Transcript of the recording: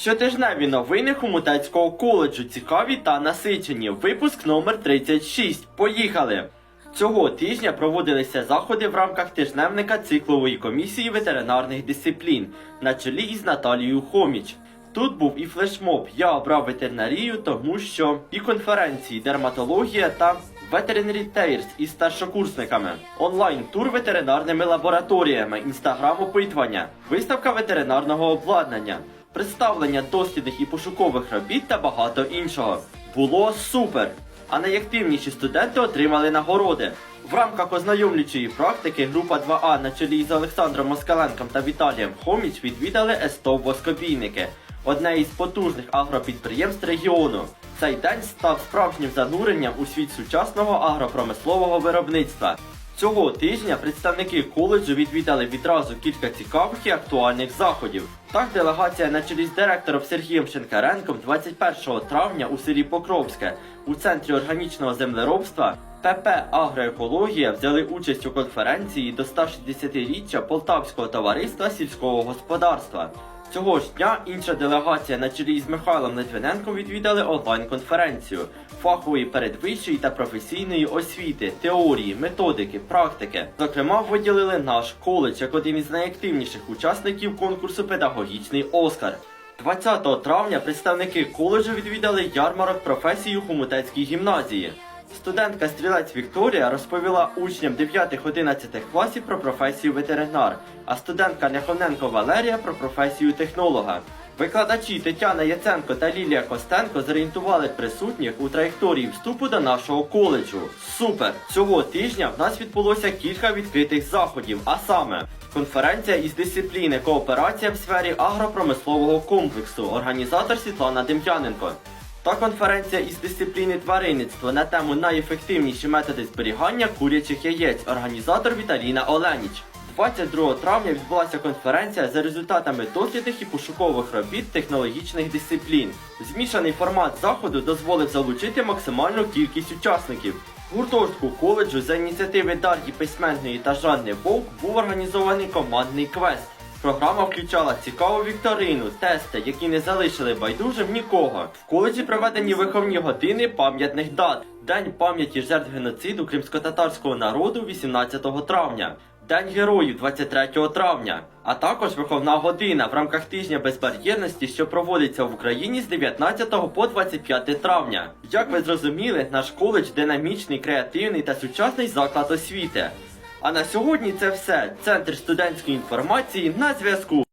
Щотижневі новини Хомутецького коледжу цікаві та насичені. Випуск номер 36. Поїхали! Цього тижня проводилися заходи в рамках тижневника циклової комісії ветеринарних дисциплін на чолі із Наталією Хоміч. Тут був і флешмоб. Я обрав ветеринарію, тому що і конференції дерматологія та Veterinary Tales із старшокурсниками, онлайн-тур ветеринарними лабораторіями, інстаграм-опитування, виставка ветеринарного обладнання, представлення дослідних і пошукових робіт та багато іншого. Було супер! А найактивніші студенти отримали нагороди. В рамках ознайомлюючої практики група 2А на чолі з Олександром Москаленком та Віталієм Хоміч відвідали ЕСТОВ Воскобійники, одне із потужних агропідприємств регіону. Цей день став справжнім зануренням у світ сучасного агропромислового виробництва. Цього тижня представники коледжу відвідали відразу кілька цікавих і актуальних заходів. Так, делегація на чолі з директором Сергієм Шенкаренком 21 травня у селі Покровське у центрі органічного землеробства ПП Агроекологія взяли участь у конференції до 160-річчя Полтавського товариства сільського господарства. Цього ж дня інша делегація на чолі з Михайлом Литвиненком відвідали онлайн-конференцію фахової передвищої та професійної освіти, теорії, методики, практики. Зокрема, виділили наш коледж як один із найактивніших учасників конкурсу Педагогічний Оскар. 20 травня представники коледжу відвідали ярмарок професії у Хомутецькій гімназії. Студентка стрілець Вікторія розповіла учням 9-11 класів про професію ветеринар, а студентка Няхоненко Валерія про професію технолога. Викладачі Тетяна Яценко та Лілія Костенко зорієнтували присутніх у траєкторії вступу до нашого коледжу. Супер! Цього тижня в нас відбулося кілька відкритих заходів, а саме конференція із дисципліни кооперація в сфері агропромислового комплексу, організатор Світлана Дем'яненко. Та конференція із дисципліни тваринництва на тему найефективніші методи зберігання курячих яєць, організатор Віталіна Оленіч. 22 травня відбулася конференція за результатами дослідних і пошукових робіт технологічних дисциплін. Змішаний формат заходу дозволив залучити максимальну кількість учасників. В гуртожитку коледжу за ініціативи Дар'ї Письменної та Жанни Вовк був організований командний квест. Програма включала цікаву вікторину, тести, які не залишили байдужим нікого. В коледжі проведені виховні години пам'ятних дат. День пам'яті жертв геноциду кримсько-татарського народу 18 травня. День героїв 23 травня, а також виховна година в рамках тижня безбар'єрності, що проводиться в Україні з 19 по 25 травня. Як ви зрозуміли, наш коледж динамічний, креативний та сучасний заклад освіти. А на сьогодні це все. Центр студентської інформації на зв'язку.